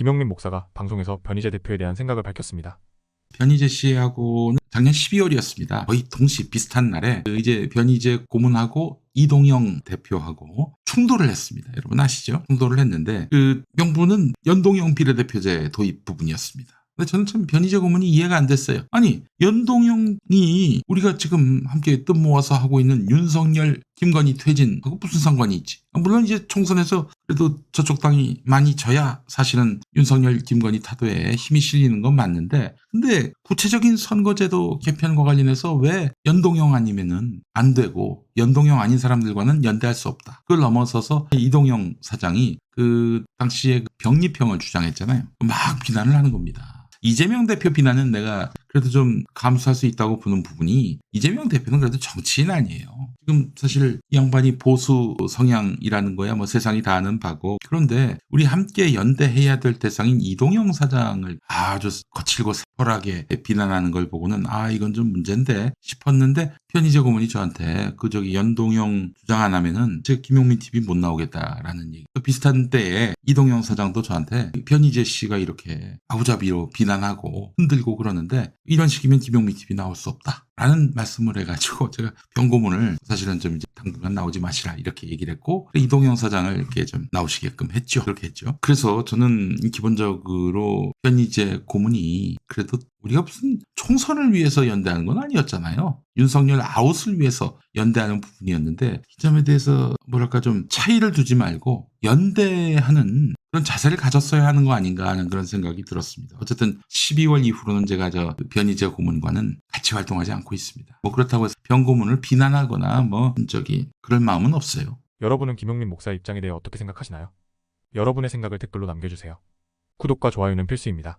김용민 목사가 방송에서 변희재 대표에 대한 생각을 밝혔습니다. 변희재 씨하고는 작년 12월이었습니다. 거의 동시 비슷한 날에 그 이제 변희재 고문하고 이동영 대표하고 충돌을 했습니다. 여러분 아시죠? 충돌을 했는데 그 명분은 연동형 비례대표제 도입 부분이었습니다. 근데 저는 참 변희재 고문이 이해가 안 됐어요. 아니 연동형이 우리가 지금 함께 뜻 모아서 하고 있는 윤석열, 김건희 퇴진 하고 무슨 상관이 있지? 물론 이제 총선에서 그래도 저쪽 당이 많이 져야 사실은 윤석열, 김건희 타도에 힘이 실리는 건 맞는데 근데 구체적인 선거제도 개편과 관련해서 왜 연동형 아니면은 안 되고 연동형 아닌 사람들과는 연대할 수 없다. 그걸 넘어서서 이동영 사장이 그 당시에 병립형을 주장했잖아요. 막 비난을 하는 겁니다. 이재명 대표 비난은 내가 그래도 좀 감수할 수 있다고 보는 부분이 이재명 대표는 그래도 정치인 아니에요. 지금 사실 이 양반이 보수 성향이라는 거야 뭐 세상이 다 아는 바고 그런데 우리 함께 연대해야 될 대상인 이동영 사장을 아주 거칠고 새벌하게 비난하는 걸 보고는 아 이건 좀 문제인데 싶었는데 편의재 고문이 저한테 그 저기 연동형 주장 안 하면은 제 김용민 TV 못 나오겠다라는 얘기. 또 비슷한 때에 이동영 사장도 저한테 편의재 씨가 이렇게 아우자비로 비난하고 흔들고 그러는데 이런 식이면 김용민 TV 나올 수 없다. 라는 말씀을 해가지고 제가 병고문을 사실은 좀 이제 당분간 나오지 마시라 이렇게 얘기를 했고 이동영 사장을 이렇게 좀 나오시게끔 했죠. 그렇게 했죠. 그래서 저는 기본적으로 편의재 고문이 그래 도 우리가 무슨 총선을 위해서 연대하는 건 아니었잖아요. 윤석열 아웃을 위해서 연대하는 부분이었는데 이 점에 대해서 뭐랄까 좀 차이를 두지 말고 연대하는 그런 자세를 가졌어야 하는 거 아닌가 하는 그런 생각이 들었습니다. 어쨌든 12월 이후로는 제가 저 변희재 고문과는 같이 활동하지 않고 있습니다. 뭐 그렇다고 해서 변 고문을 비난하거나 뭐 저기 그럴 마음은 없어요. 여러분은 김용민 목사 입장에 대해 어떻게 생각하시나요? 여러분의 생각을 댓글로 남겨주세요. 구독과 좋아요는 필수입니다.